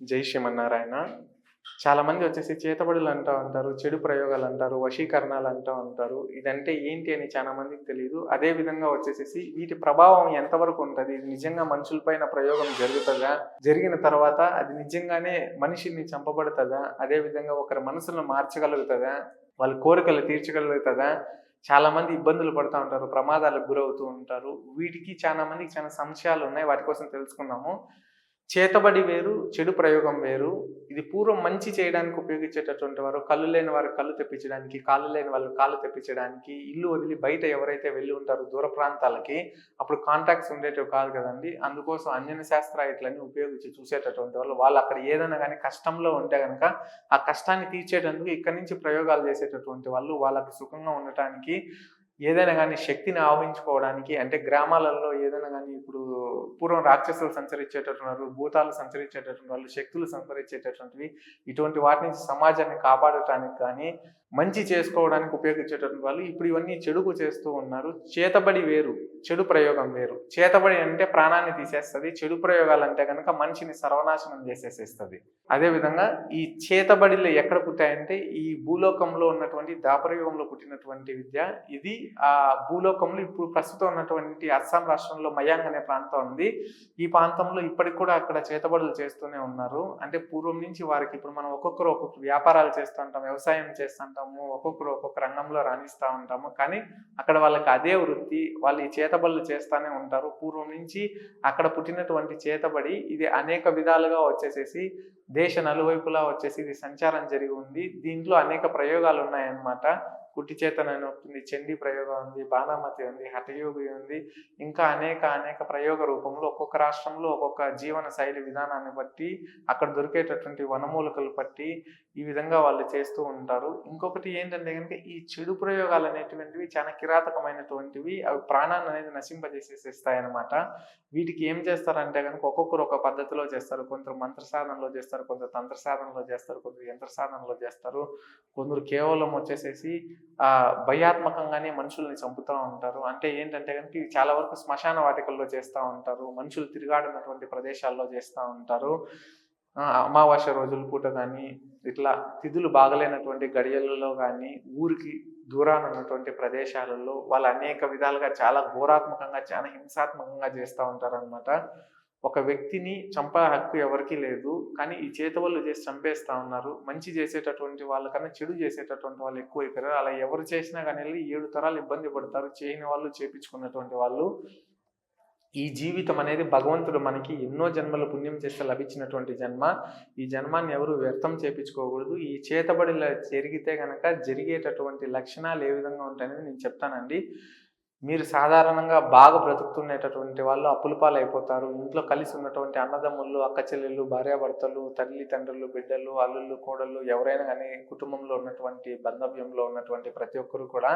జై శ్రీమన్నారాయణ. చాలామంది వచ్చేసి చేతబడులు అంటూ ఉంటారు చెడు ప్రయోగాలు అంటారు వశీకరణాలు అంటూ ఉంటారు. ఇదంటే ఏంటి అని చాలా మందికి తెలియదు అదే విధంగా వచ్చేసేసి వీటి ప్రభావం ఎంతవరకు ఉంటుంది? ఇది నిజంగా మనుషులపైన ప్రయోగం జరుగుతుందా? జరిగిన తర్వాత అది నిజంగానే మనిషిని చంపబడుతుందా? అదే విధంగా ఒకరి మనసును మార్చగలుగుతుందా? వాళ్ళ కోరికలు తీర్చగలుగుతుందా? చాలా మంది ఇబ్బందులు పడుతూ ఉంటారు ప్రమాదాలకు గురవుతూ ఉంటారు. వీటికి చాలా మందికి చాలా సంశయాలు ఉన్నాయి. వాటి కోసం తెలుసుకున్నాము చేతబడి వేరు చెడు ప్రయోగం వేరు. ఇది పూర్వం మంచి చేయడానికి ఉపయోగించేటటువంటి వారు కళ్ళు లేని వారు కళ్ళు తెప్పించడానికి కాళ్ళు లేని వాళ్ళు కాళ్ళు తెప్పించడానికి ఇల్లు వదిలి బయట ఎవరైతే వెళ్ళి ఉంటారో దూర ప్రాంతాలకి అప్పుడు కాంటాక్ట్స్ ఉండేటివి కాదు కదండి. అందుకోసం అంజన శాస్త్రాయిట్లని ఉపయోగించి చూసేటటువంటి వాళ్ళు వాళ్ళు అక్కడ ఏదైనా కానీ కష్టంలో ఉంటే కనుక ఆ కష్టాన్ని తీర్చేటందుకు ఇక్కడి నుంచి ప్రయోగాలు చేసేటటువంటి వాళ్ళు వాళ్ళకి సుఖంగా ఉండటానికి ఏదైనా కానీ శక్తిని ఆవహించుకోవడానికి అంటే గ్రామాలలో ఏదైనా కానీ ఇప్పుడు పూర్వం రాక్షసులు సంచరించేటటువంటి భూతాలు సంచరించేటటువంటి వాళ్ళు శక్తులు సంచరించేటటువంటివి ఇటువంటి వాటి నుంచి సమాజాన్ని కాపాడటానికి కానీ మంచి చేసుకోవడానికి ఉపయోగించేటటువంటి వాళ్ళు ఇప్పుడు ఇవన్నీ చెడుకు చేస్తూ ఉన్నారు. చేతబడి వేరు చెడు ప్రయోగం వేరు. చేతబడి అంటే ప్రాణాన్ని తీసేస్తుంది చెడు ప్రయోగాలు అంటే కనుక మనిషిని సర్వనాశనం చేసేసేస్తుంది. అదేవిధంగా ఈ చేతబడిలు ఎక్కడ పుట్టాయంటే ఈ భూలోకంలో ఉన్నటువంటి దాపరయోగంలో పుట్టినటువంటి విద్య ఇది ఆ భూలోకంలో ఇప్పుడు ప్రస్తుతం ఉన్నటువంటి అస్సాం రాష్ట్రంలో మయాంగ్ అనే ప్రాంతం ఉంది. ఈ ప్రాంతంలో ఇప్పటికి కూడా అక్కడ చేతబడులు చేస్తూనే ఉన్నారు. అంటే పూర్వం నుంచి వారికి ఇప్పుడు మనం ఒక్కొక్కరు ఒక్కొక్క వ్యాపారాలు చేస్తుంటాం వ్యవసాయం చేస్తుంటాము ఒక్కొక్కరు ఒక్కొక్క రంగంలో రాణిస్తూ ఉంటాము. కానీ అక్కడ వాళ్ళకి అదే వృత్తి వాళ్ళు ఈ చేతబడులు చేస్తూనే ఉంటారు. పూర్వం నుంచి అక్కడ పుట్టినటువంటి చేతబడి ఇది అనేక విధాలుగా వచ్చేసేసి దేశ నలువైపులా వచ్చేసి ఇది సంచారం జరిగి ఉంది. దీంట్లో అనేక ప్రయోగాలు ఉన్నాయన్నమాట. కుట్టి చేతనని ఉంటుంది చండీ ప్రయోగం ఉంది బాణామతి ఉంది హఠయోగి ఉంది. ఇంకా అనేక అనేక ప్రయోగ రూపంలో ఒక్కొక్క రాష్ట్రంలో ఒక్కొక్క జీవన శైలి విధానాన్ని బట్టి అక్కడ దొరికేటటువంటి వనమూలికలు బట్టి ఈ విధంగా వాళ్ళు చేస్తూ ఉంటారు. ఇంకొకటి ఏంటంటే కనుక ఈ చెడు ప్రయోగాలు అనేటువంటివి చాలా కిరాతకమైనటువంటివి అవి ప్రాణాన్ని అనేది నశింపజేసేస్తాయి అనమాట వీటికి ఏం చేస్తారంటే కనుక ఒక్కొక్కరు ఒక పద్ధతిలో చేస్తారు. కొందరు మంత్ర సాధనలో చేస్తారు కొందరు తంత్ర సాధనలో చేస్తారు కొందరు యంత్ర సాధనలో చేస్తారు. కొందరు కేవలం వచ్చేసేసి భయాత్మకంగానే మనుషుల్ని చంపుతూ ఉంటారు. అంటే ఏంటంటే కనుక ఇది చాలా వరకు శ్మశాన వాటికల్లో చేస్తూ ఉంటారు. మనుషులు తిరిగాడినటువంటి ప్రదేశాల్లో చేస్తూ ఉంటారు. అమావాస్య రోజుల పూట కానీ ఇట్లా తిథులు బాగలేనటువంటి గడియలలో కానీ ఊరికి దూరాన ఉన్నటువంటి ప్రదేశాలలో వాళ్ళు అనేక విధాలుగా చాలా ఘోరాత్మకంగా చాలా హింసాత్మకంగా చేస్తూ ఉంటారు ఒక వ్యక్తిని చంపే హక్కు ఎవరికీ లేదు కానీ ఈ చేతవళ్ళు చేసి చంపేస్తా ఉన్నారు. మంచి చేసేటటువంటి వాళ్ళకన్నా చెడు చేసేటటువంటి వాళ్ళు ఎక్కువైపోయారు. అలా ఎవరు చేసినా కానీ వెళ్ళి ఏడు తరాలు ఇబ్బంది పడతారు. చేయని వాళ్ళు చేపించుకున్నటువంటి వాళ్ళు. ఈ జీవితం అనేది భగవంతుడు మనకి ఎన్నో జన్మలు పుణ్యం చేస్తే లభించినటువంటి జన్మ. ఈ జన్మాన్ని ఎవరు వ్యర్థం చేపించుకోకూడదు. ఈ చేతబడిలో జరిగితే కనుక జరిగేటటువంటి లక్షణాలు ఏ విధంగా ఉంటాయనేది నేను చెప్తానండి. మీరు సాధారణంగా బాగా బ్రతుకుతున్నటువంటి వాళ్ళు అప్పుల అయిపోతారు ఇంట్లో కలిసి ఉన్నటువంటి అన్నదమ్ముళ్ళు అక్క చెల్లెళ్ళు భార్యాభర్తలు తల్లి తండ్రులు బిడ్డలు అల్లుళ్ళు కోడళ్ళు ఎవరైనా కానీ కుటుంబంలో ఉన్నటువంటి బంధవ్యంలో ఉన్నటువంటి ప్రతి ఒక్కరు కూడా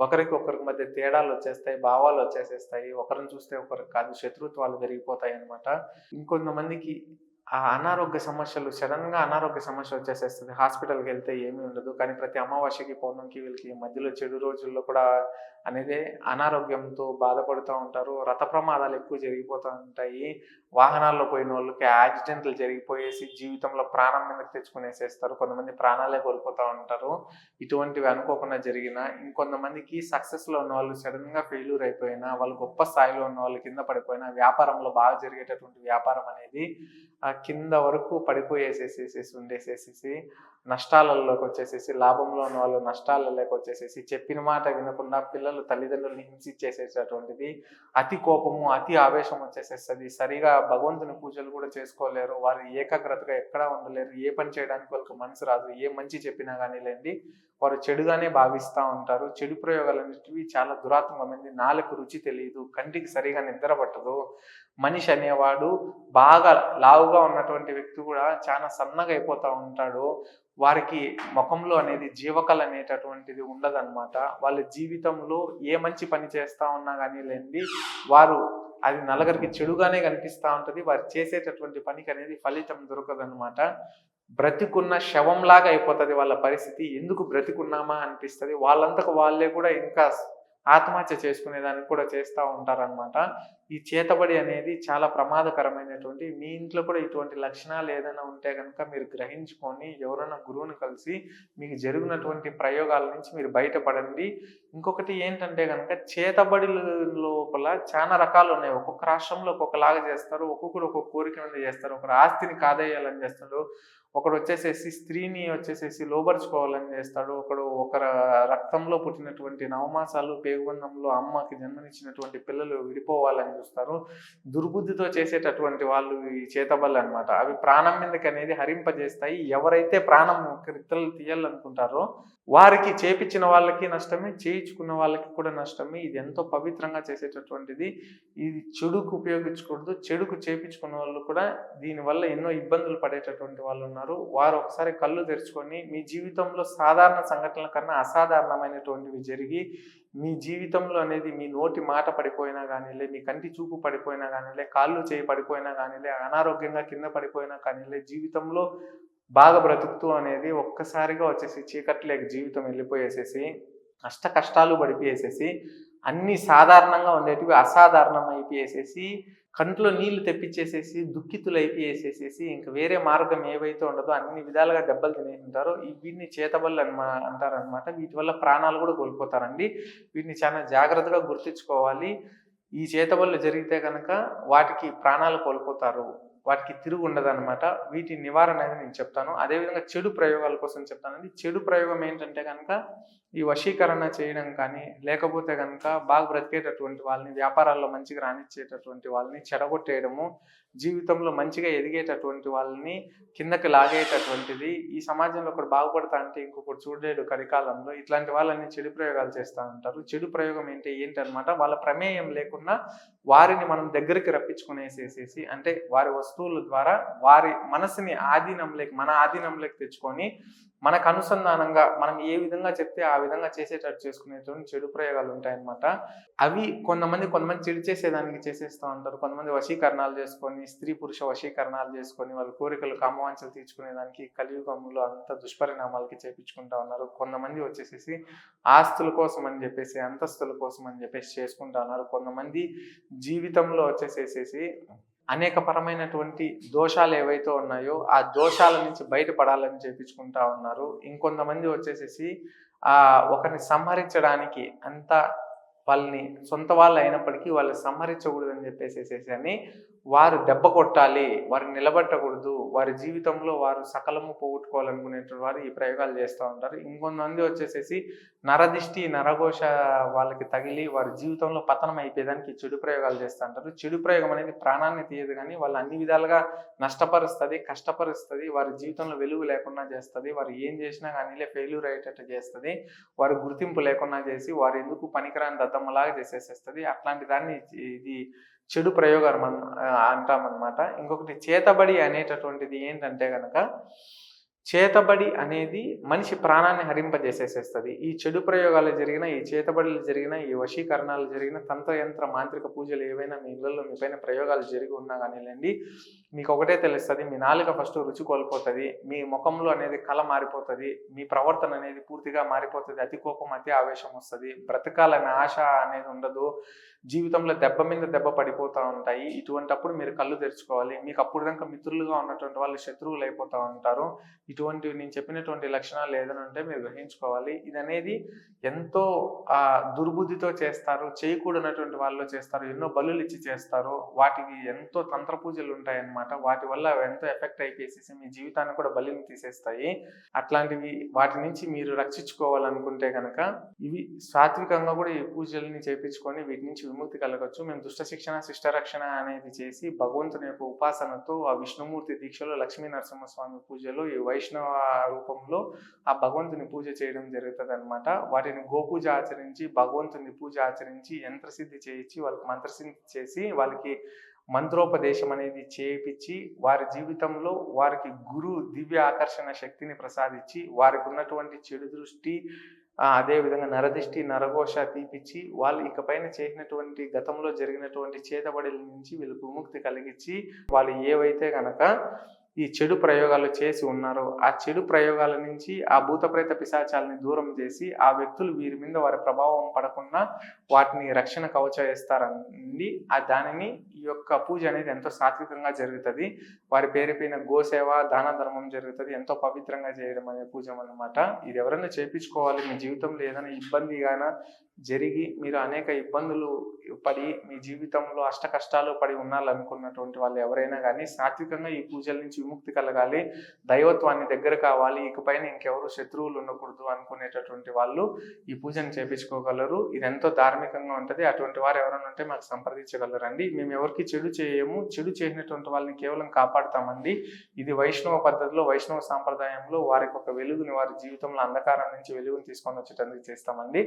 ఒకరికి ఒకరికి మధ్య తేడాలు వచ్చేస్తాయి భావాలు వచ్చేసేస్తాయి. ఒకరిని చూస్తే ఒకరికి కాదు శత్రుత్వాలు పెరిగిపోతాయి అనమాట ఇంకొంతమందికి ఆ అనారోగ్య సమస్యలు సడన్గా అనారోగ్య సమస్య వచ్చేసేస్తుంది. హాస్పిటల్కి వెళ్తే ఏమీ ఉండదు. కానీ ప్రతి అమావాస్యకి పౌర్ణమికి వీళ్ళకి మధ్యలో చెడు రోజుల్లో కూడా అనేది అనారోగ్యంతో బాధపడుతూ ఉంటారు. రథ ప్రమాదాలు ఎక్కువ జరిగిపోతూ ఉంటాయి. వాహనాల్లో పోయిన వాళ్ళకి యాక్సిడెంట్లు జరిగిపోయేసి జీవితంలో ప్రాణం మీదకి తెచ్చుకునేసేస్తారు. కొంతమంది ప్రాణాలే కోల్పోతూ ఉంటారు. ఇటువంటివి అనుకోకుండా జరిగిన ఇంకొంతమందికి సక్సెస్లో ఉన్న వాళ్ళు సడన్గా ఫెయిల్యూర్ అయిపోయినా వాళ్ళు గొప్ప స్థాయిలో ఉన్న వాళ్ళు కింద పడిపోయినా వ్యాపారంలో బాగా జరిగేటటువంటి వ్యాపారం అనేది కింద వరకు పడిపోయేసేసేసేసి ఉండేసేసేసి నష్టాలలోకి వచ్చేసేసి లాభంలో ఉన్న వాళ్ళు నష్టాలలోకి వచ్చేసేసి చెప్పిన మాట వినకుండా పిల్లలు తల్లిదండ్రులని హింసించేసేటటువంటిది అతి కోపము అతి ఆవేశం వచ్చేసేస్తుంది. సరిగా భగవంతుని పూజలు కూడా చేసుకోలేరు. వారు ఏకాగ్రతగా ఎక్కడా ఉండలేరు. ఏ పని చేయడానికి వాళ్ళకి మనసు రాదు. ఏ మంచి చెప్పినా కానీ లేండి వారు చెడుగానే భావిస్తూ ఉంటారు. చెడు ప్రయోగాలు అనేటివి చాలా దురాత్మకమైనది. నాలుగు రుచి తెలియదు. కంటికి సరిగా నిద్ర పట్టదు. మనిషి అనేవాడు బాగా లావుగా ఉన్నటువంటి వ్యక్తి కూడా చాలా సన్నగా అయిపోతూ ఉంటాడు. వారికి ముఖంలో అనేది జీవకళ అనేటటువంటిది ఉండదన్నమాట. వాళ్ళ జీవితంలో ఏ మంచి పని చేస్తా ఉన్నా కానీ లేని వారు అది నలుగురికి చెడుగానే కనిపిస్తూ ఉంటుంది. వారు చేసేటటువంటి పనికి అనేది ఫలితం దొరకదన్నమాట. బ్రతికున్న శవంలాగా అయిపోతుంది వాళ్ళ పరిస్థితి. ఎందుకు బ్రతికున్నామా అనిపిస్తుంది. వాళ్ళంతకు వాళ్ళే కూడా ఇంకా ఆత్మహత్య చేసుకునేదానికి కూడా చేస్తూ ఉంటారనమాట ఈ చేతబడి అనేది చాలా ప్రమాదకరమైనటువంటి మీ ఇంట్లో కూడా ఇటువంటి లక్షణాలు ఏదైనా ఉంటే కనుక మీరు గ్రహించుకొని ఎవరైనా గురువుని కలిసి మీకు జరిగినటువంటి ప్రయోగాల నుంచి మీరు బయటపడండి. ఇంకొకటి ఏంటంటే కనుక చేతబడి లోపల చాలా రకాలు ఉన్నాయి. ఒక్కొక్క రాష్ట్రంలో ఒక్కొక్కలాగా చేస్తారు. ఒక్కొక్కరు ఒక్కొక్క కోరిక మీద చేస్తారు. ఒకరు ఆస్తిని కాదేయాలని చేస్తారు. ఒకడు వచ్చేసేసి స్త్రీని వచ్చేసేసి లోబరుచుకోవాలని చేస్తాడు. ఒకడు ఒక రక్తంలో పుట్టినటువంటి నవమాసాలు పేగుబంధంలో అమ్మకి జన్మనిచ్చినటువంటి పిల్లలు విడిపోవాలని చూస్తారు. దుర్బుద్ధితో చేసేటటువంటి వాళ్ళు ఈ చేతబళ్ళు అనమాట అవి ప్రాణం మీదకి అనేది హరింపజేస్తాయి. ఎవరైతే ప్రాణం క్రిత్తలు తీయాలనుకుంటారో వారికి చేపించిన వాళ్ళకి నష్టమే చేయించుకున్న వాళ్ళకి కూడా నష్టమే. ఇది ఎంతో పవిత్రంగా చేసేటటువంటిది. ఇది చెడుకు ఉపయోగించకూడదు. చెడుకు చేపించుకున్న వాళ్ళు కూడా దీనివల్ల ఎన్నో ఇబ్బందులు పడేటటువంటి వాళ్ళు ఉన్నారు. వారు ఒకసారి కళ్ళు తెరుచుకొని మీ జీవితంలో సాధారణ సంఘటనల కన్నా అసాధారణమైనటువంటివి జరిగి మీ జీవితంలో అనేది మీ నోటి మాట పడిపోయినా కానీలే మీ కంటి చూపు పడిపోయినా కానీలే కాళ్ళు చేయి పడిపోయినా కానీలే అనారోగ్యంగా కింద పడిపోయినా కానీలే జీవితంలో బాగా బ్రతుకుతూ అనేది ఒక్కసారిగా వచ్చేసి చీకట్లేక జీవితం వెళ్ళిపోయేసేసి కష్ట కష్టాలు పడిపోయేసేసి అన్ని సాధారణంగా ఉండేటివి అసాధారణం అయిపోయేసేసి కంట్లో నీళ్ళు తెప్పించేసేసి దుఃఖితులు అయిపోయేసేసేసి ఇంకా వేరే మార్గం ఏవైతే ఉండదో అన్ని విధాలుగా దెబ్బలు తినేసింటారో ఈ వీటిని చేతబళ్ళు అనమా అంటారనమాట వీటి వల్ల ప్రాణాలు కూడా కోల్పోతారండి. వీటిని చాలా జాగ్రత్తగా గుర్తించుకోవాలి. ఈ చేతబళ్ళు జరిగితే కనుక వాటికి ప్రాణాలు కోల్పోతారు. వాటికి తిరుగు ఉండదన్నమాట. వీటి నివారణ అనేది నేను చెప్తాను. అదేవిధంగా చెడు ప్రయోగాల కోసం చెప్తానండి. చెడు ప్రయోగం ఏంటంటే కనుక ఈ వశీకరణ చేయడం కానీ లేకపోతే కనుక బాగా బ్రతికేటటువంటి వాళ్ళని వ్యాపారాల్లో మంచిగా రాణించేటటువంటి వాళ్ళని చెడగొట్టేయడము జీవితంలో మంచిగా ఎదిగేటటువంటి వాళ్ళని కిందకి లాగేటటువంటిది ఈ సమాజంలో ఒకటి బాగుపడతా అంటే ఇంకొకటి చూడలేడు కరికాలంలో ఇట్లాంటి వాళ్ళని చెడు ప్రయోగాలు చేస్తూ ఉంటారు చెడు ప్రయోగం ఏంటి ఏంటనమాట వాళ్ళ ప్రమేయం లేకుండా వారిని మనం దగ్గరికి రప్పించుకునేసేసేసి అంటే వారి వస్తువుల ద్వారా వారి మనసుని ఆధీనంలోకి మన ఆధీనంలోకి తెచ్చుకొని మనకు అనుసంధానంగా మనం ఏ విధంగా చెప్తే ఆ విధంగా చేసేటట్టు చేసుకునేటువంటి చెడు ప్రయోగాలు ఉంటాయన్నమాట. అవి కొంతమంది కొంతమంది చెడు చేసేదానికి చేసేస్తూ ఉంటారు. కొంతమంది వశీకరణాలు చేసుకొని స్త్రీ పురుష వశీకరణాలు చేసుకొని వాళ్ళ కోరికలు కామవాంచలు తీర్చుకునేదానికి కలియుగంలో అంత దుష్పరిణామాలకి చేపించుకుంటా ఉన్నారు. కొంతమంది వచ్చేసేసి ఆస్తుల కోసం అని చెప్పేసి అంతస్తుల కోసం అని చెప్పేసి చేసుకుంటా ఉన్నారు. కొంతమంది జీవితంలో వచ్చేసేసేసి అనేక పరమైనటువంటి దోషాలు ఏవైతే ఉన్నాయో ఆ దోషాల నుంచి బయటపడాలని చేపించుకుంటా ఉన్నారు. ఇంకొంతమంది వచ్చేసేసి ఆ ఒకరిని సంహరించడానికి అంత వాళ్ళని సొంత వాళ్ళు అయినప్పటికీ వాళ్ళు సంహరించకూడదని చెప్పేసేసేసి అని వారు దెబ్బ కొట్టాలి వారు నిలబెట్టకూడదు వారి జీవితంలో వారు సకలము పోగొట్టుకోవాలనుకునేటువంటి వారు ఈ ప్రయోగాలు చేస్తూ ఉంటారు. ఇంకొంతమంది వచ్చేసేసి నరదిష్టి నరఘోష వాళ్ళకి తగిలి వారి జీవితంలో పతనం అయిపోయేదానికి చెడు ప్రయోగాలు చేస్తూ ఉంటారు. చెడు ప్రయోగం అనేది ప్రాణాన్ని తీయదు కానీ వాళ్ళు అన్ని విధాలుగా నష్టపరుస్తుంది కష్టపరుస్తుంది వారి జీవితంలో వెలుగు లేకుండా చేస్తుంది వారు ఏం చేసినా కానీ ఫెయిల్యూర్ అయ్యేటట్టు చేస్తుంది వారు గుర్తింపు లేకుండా చేసి వారు ఎందుకు పనికిరాని దద్దమ్మలాగా చేసేసేస్తుంది. అట్లాంటి దాన్ని ఇది చెడు ప్రయోగం మనం అంటామన్నమాట. ఇంకొకటి చేతబడి అనేటటువంటిది ఏంటంటే కనుక చేతబడి అనేది మనిషి ప్రాణాన్ని హరింపజేసేసేస్తుంది. ఈ చెడు ప్రయోగాలు జరిగిన ఈ చేతబడులు జరిగిన ఈ వశీకరణాలు జరిగిన తంత్రయంత్ర మాంత్రిక పూజలు ఏవైనా మీ ఇళ్ళల్లో మీ పైన ప్రయోగాలు జరిగి ఉన్నా కానీలేండి మీకు ఒకటే తెలుస్తుంది మీ నాలుక ఫస్ట్ రుచి కోల్పోతుంది మీ ముఖంలో అనేది కళ మారిపోతుంది మీ ప్రవర్తన అనేది పూర్తిగా మారిపోతుంది అతి కోపం అతి ఆవేశం వస్తుంది బ్రతకాలనే ఆశ అనేది ఉండదు జీవితంలో దెబ్బ మీద దెబ్బ పడిపోతూ ఉంటాయి. ఇటువంటప్పుడు మీరు కళ్ళు తెరుచుకోవాలి. మీకు అప్పుడు దాకా మిత్రులుగా ఉన్నటువంటి వాళ్ళు శత్రువులు అయిపోతూ ఉంటారు. ఇటువంటివి నేను చెప్పినటువంటి లక్షణాలు ఏదైనా ఉంటే మీరు గ్రహించుకోవాలి. ఇది అనేది ఎంతో ఆ దుర్బుద్ధితో చేస్తారు. చేయకూడనటువంటి వాళ్ళు చేస్తారు. ఎన్నో బలులు ఇచ్చి చేస్తారు. వాటికి ఎంతో తంత్ర పూజలు ఉంటాయన్నమాట. వాటి వల్ల అవి ఎంతో ఎఫెక్ట్ అయిపోయేసి మీ జీవితాన్ని కూడా బలిని తీసేస్తాయి. అట్లాంటివి వాటి నుంచి మీరు రక్షించుకోవాలనుకుంటే కనుక ఇవి సాత్వికంగా కూడా ఈ పూజల్ని చేపించుకొని వీటి నుంచి విముక్తి కలగచ్చు. మేము దుష్ట శిక్షణ శిష్ట రక్షణ అనేది చేసి భగవంతుని యొక్క ఉపాసనతో ఆ విష్ణుమూర్తి దీక్షలో లక్ష్మీ నరసింహస్వామి పూజలో ఈ వైష్ణవ రూపంలో ఆ భగవంతుని పూజ చేయడం జరుగుతుంది అనమాట వాటిని గోపూజ ఆచరించి భగవంతుని పూజ ఆచరించి యంత్రసిద్ధి చేయించి వాళ్ళకి మంత్రసిద్ధి చేసి వాళ్ళకి మంత్రోపదేశం అనేది చేపించి వారి జీవితంలో వారికి గురు దివ్య ఆకర్షణ శక్తిని ప్రసాదించి వారికి ఉన్నటువంటి చెడు దృష్టి అదే విధంగా నరదిష్టి నరఘోష తీపిచ్చి వాళ్ళు ఇకపైన చేసినటువంటి గతంలో జరిగినటువంటి చేతబడుల నుంచి వీళ్ళకు విముక్తి కలిగించి వాళ్ళు ఏవైతే గనక ఈ చెడు ప్రయోగాలు చేసి ఉన్నారో ఆ చెడు ప్రయోగాల నుంచి ఆ భూత ప్రేత పిశాచాలని దూరం చేసి ఆ వ్యక్తులు వీరి మీద వారి ప్రభావం పడకుండా వాటిని రక్షణ కవచ వేస్తారండి ఆ దానిని ఈ యొక్క పూజ అనేది ఎంతో సాత్వికంగా జరుగుతుంది. వారి పేరు పైన గోసేవ దాన ధర్మం జరుగుతుంది. ఎంతో పవిత్రంగా చేయడం అనే పూజ అన్నమాట. ఇది ఎవరైనా చేపించుకోవాలి. మీ జీవితంలో ఏదైనా ఇబ్బంది కానీ జరిగి మీరు అనేక ఇబ్బందులు పడి మీ జీవితంలో అష్ట కష్టాలు పడి ఉండాలనుకున్నటువంటి వాళ్ళు ఎవరైనా కానీ సాత్వికంగా ఈ పూజల నుంచి విముక్తి కలగాలి దైవత్వాన్ని దగ్గర కావాలి ఇకపైన ఇంకెవరు శత్రువులు ఉండకూడదు అనుకునేటటువంటి వాళ్ళు ఈ పూజను చేపించుకోగలరు. ఇది ఎంతో ధార్మికంగా ఉంటుంది. అటువంటి వారు ఎవరైనా ఉంటే మాకు సంప్రదించగలరండి. మేము ఎవరికి చెడు చేయము. చెడు చేసినటువంటి వాళ్ళని కేవలం కాపాడుతామండి. ఇది వైష్ణవ పద్ధతిలో వైష్ణవ సాంప్రదాయంలో వారికి ఒక వెలుగుని వారి జీవితంలో అంధకారం నుంచి వెలుగుని తీసుకొని వచ్చేటందుకు చేస్తామండి.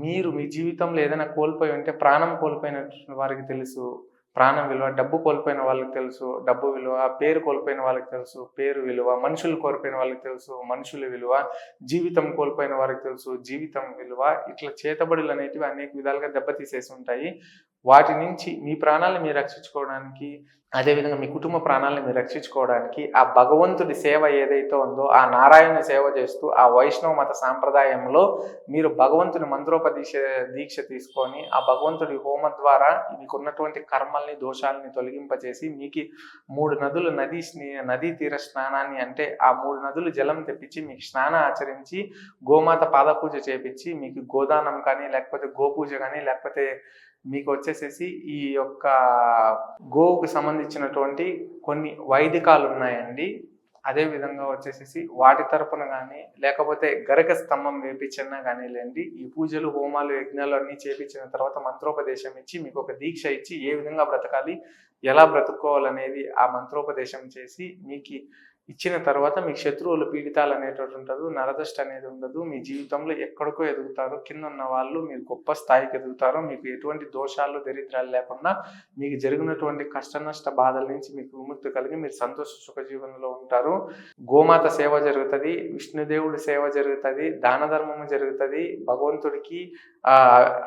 మీ మీరు మీ జీవితంలో ఏదైనా కోల్పోయి ఉంటే ప్రాణం కోల్పోయిన వారికి తెలుసు. ప్రాణం విలువ డబ్బు కోల్పోయిన వాళ్ళకి తెలుసు. డబ్బు విలువ పేరు కోల్పోయిన వాళ్ళకి తెలుసు. పేరు విలువ మనుషులు కోల్పోయిన వాళ్ళకి తెలుసు. మనుషుల విలువ జీవితం కోల్పోయిన వారికి తెలుసు. జీవితం విలువ ఇట్లా చేతబడులు అనేటివి అనేక విధాలుగా దెబ్బతీసేసి ఉంటాయి. వాటి నుంచి మీ ప్రాణాలను మీరు రక్షించుకోవడానికి అదేవిధంగా మీ కుటుంబ ప్రాణాలను మీరు రక్షించుకోవడానికి ఆ భగవంతుడి సేవ ఏదైతే ఉందో ఆ నారాయణ సేవ చేస్తూ ఆ వైష్ణవ మత సాంప్రదాయంలో మీరు భగవంతుని మంత్రోపదీక్ష దీక్ష తీసుకొని ఆ భగవంతుడి హోమ ద్వారా మీకు ఉన్నటువంటి కర్మల్ని దోషాలని తొలగింపచేసి మీకు మూడు నదులు నది స్నే- నదీ తీర స్నానాన్ని అంటే ఆ మూడు నదులు జలం తెప్పించి మీకు స్నానం ఆచరించి గోమాత పాదపూజ చేపించి మీకు గోదానం కానీ లేకపోతే గోపూజ కానీ లేకపోతే మీకు వచ్చేసేసి ఈ యొక్క గోవుకు సంబంధించినటువంటి కొన్ని వైదికాలు ఉన్నాయండి అదే విధంగా వచ్చేసేసి వాటి తరపున కానీ లేకపోతే గరక స్తంభం వేపించినా కానీ లేండి ఈ పూజలు హోమాలు యజ్ఞాలు అన్నీ చేపించిన తర్వాత మంత్రోపదేశం ఇచ్చి మీకు ఒక దీక్ష ఇచ్చి ఏ విధంగా బ్రతకాలి ఎలా బ్రతుక్కోవాలనేది ఆ మంత్రోపదేశం చేసి మీకు ఇచ్చిన తర్వాత మీకు శత్రువులు పీడితాలు అనేటువంటి ఉండదు నరదష్ట అనేది ఉండదు. మీ జీవితంలో ఎక్కడికో ఎదుగుతారు. కింద ఉన్న వాళ్ళు మీరు గొప్ప స్థాయికి ఎదుగుతారు. మీకు ఎటువంటి దోషాలు దరిద్రాలు లేకుండా మీకు జరిగినటువంటి కష్ట నష్ట బాధల నుంచి మీకు విముక్తి కలిగి మీరు సంతోష సుఖ జీవనంలో ఉంటారు. గోమాత సేవ జరుగుతుంది విష్ణుదేవుడి సేవ జరుగుతుంది దాన ధర్మము జరుగుతుంది భగవంతుడికి ఆ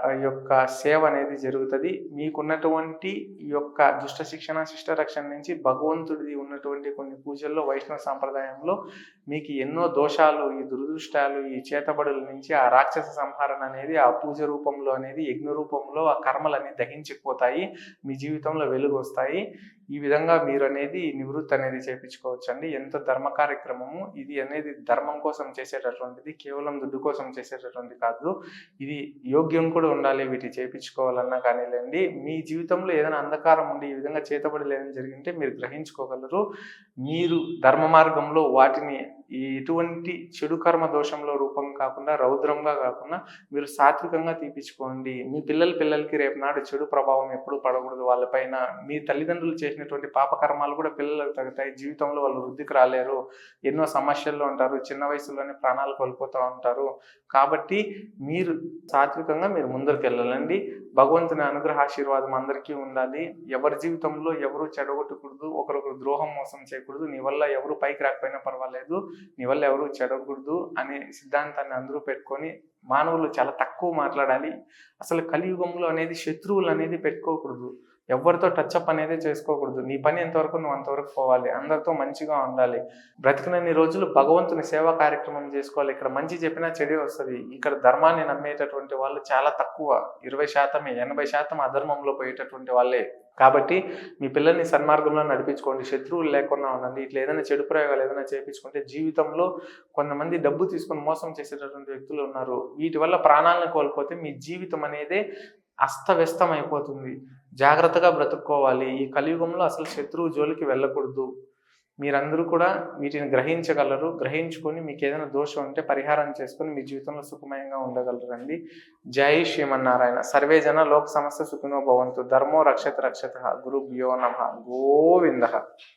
ఆ యొక్క సేవ అనేది జరుగుతుంది. మీకున్నటువంటి ఈ యొక్క దుష్ట శిక్షణ శిష్ట రక్షణ నుంచి భగవంతుడిది ఉన్నటువంటి కొన్ని పూజల్లో వైష్ణవ సంప్రదాయంలో మీకు ఎన్నో దోషాలు ఈ దురదృష్టాలు ఈ చేతబడుల నుంచి ఆ రాక్షస సంహారణ అనేది ఆ పూజ రూపంలో అనేది యజ్ఞ రూపంలో ఆ కర్మలన్నీ దహించిపోతాయి మీ జీవితంలో వెలుగు వస్తాయి ఈ విధంగా మీరు అనేది నివృత్తి అనేది చేపించుకోవచ్చు అండి ఎంత ధర్మ కార్యక్రమము ఇది అనేది ధర్మం కోసం చేసేటటువంటిది కేవలం దుడ్డు కోసం చేసేటటువంటి కాదు. ఇది యోగ్యం కూడా ఉండాలి వీటి చేపించుకోవాలన్నా కానీలేండి మీ జీవితంలో ఏదైనా అంధకారం ఉండి ఈ విధంగా చేతబడి లేదని జరిగింటే మీరు గ్రహించుకోగలరు. మీరు ధర్మ కర్మ మార్గంలో వాటిని ఈ ఎటువంటి చెడు కర్మ దోషంలో రూపం కాకుండా రౌద్రంగా కాకుండా మీరు సాత్వికంగా తీపించుకోండి మీ పిల్లల పిల్లలకి రేపు నాడు చెడు ప్రభావం ఎప్పుడు పడకూడదు. వాళ్ళపైన మీ తల్లిదండ్రులు చేసినటువంటి పాపకర్మాలు కూడా పిల్లలకు తగ్గుతాయి. జీవితంలో వాళ్ళు వృద్ధికి రాలేరు. ఎన్నో సమస్యల్లో ఉంటారు. చిన్న వయసులోనే ప్రాణాలు కోల్పోతూ ఉంటారు. కాబట్టి మీరు సాత్వికంగా మీరు ముందరికి వెళ్ళాలండి భగవంతుని అనుగ్రహ ఆశీర్వాదం అందరికీ ఉండాలి. ఎవరి జీవితంలో ఎవరు చెడగొట్టకూడదు ఒకరొకరు ద్రోహం మోసం చేయకూడదు నీ వల్ల ఎవరు పైకి రాకపోయినా పర్వాలేదు నీ వల్ల ఎవరు చెడగకూడదు అనే సిద్ధాంతాన్ని అందరూ పెట్టుకొని మానవులు చాలా తక్కువ మాట్లాడాలి. అసలు కలియుగంలో అనేది శత్రువులు అనేది పెట్టుకోకూడదు. ఎవరితో టచ్అప్ అనేది చేసుకోకూడదు. నీ పని ఎంతవరకు నువ్వు అంతవరకు పోవాలి. అందరితో మంచిగా ఉండాలి. బ్రతికినన్ని రోజులు భగవంతుని సేవా కార్యక్రమం చేసుకోవాలి. ఇక్కడ మంచి చెప్పినా చెడు వస్తుంది. ఇక్కడ ధర్మాన్ని నమ్మేటటువంటి వాళ్ళు చాలా తక్కువ. ఇరవై శాతమే ఎనభై శాతం అధర్మంలో పోయేటటువంటి వాళ్ళే. కాబట్టి మీ పిల్లల్ని సన్మార్గంలో నడిపించుకోండి. శత్రువులు లేకుండా ఉండండి. ఇట్లా ఏదైనా చెడు ప్రయోగాలు ఏదైనా చేపించుకుంటే జీవితంలో కొంతమంది డబ్బు తీసుకొని మోసం చేసేటటువంటి వ్యక్తులు ఉన్నారు. వీటి వల్ల ప్రాణాలను కోల్పోతే మీ జీవితం అనేదే అస్తవ్యస్తం అయిపోతుంది జాగ్రత్తగా బ్రతుక్కోవాలి. ఈ కలియుగంలో అసలు శత్రువు జోలికి వెళ్ళకూడదు. మీరందరూ కూడా వీటిని గ్రహించగలరు. గ్రహించుకొని మీకు ఏదైనా దోషం ఉంటే పరిహారం చేసుకొని మీ జీవితంలో సుఖమయంగా ఉండగలరండి. జై శ్రీమన్నారాయణ. సర్వే జన లోక సమస్య సుఖినో భవంతు. ధర్మో రక్షత రక్షత. గురుభ్యో నమ. గోవింద.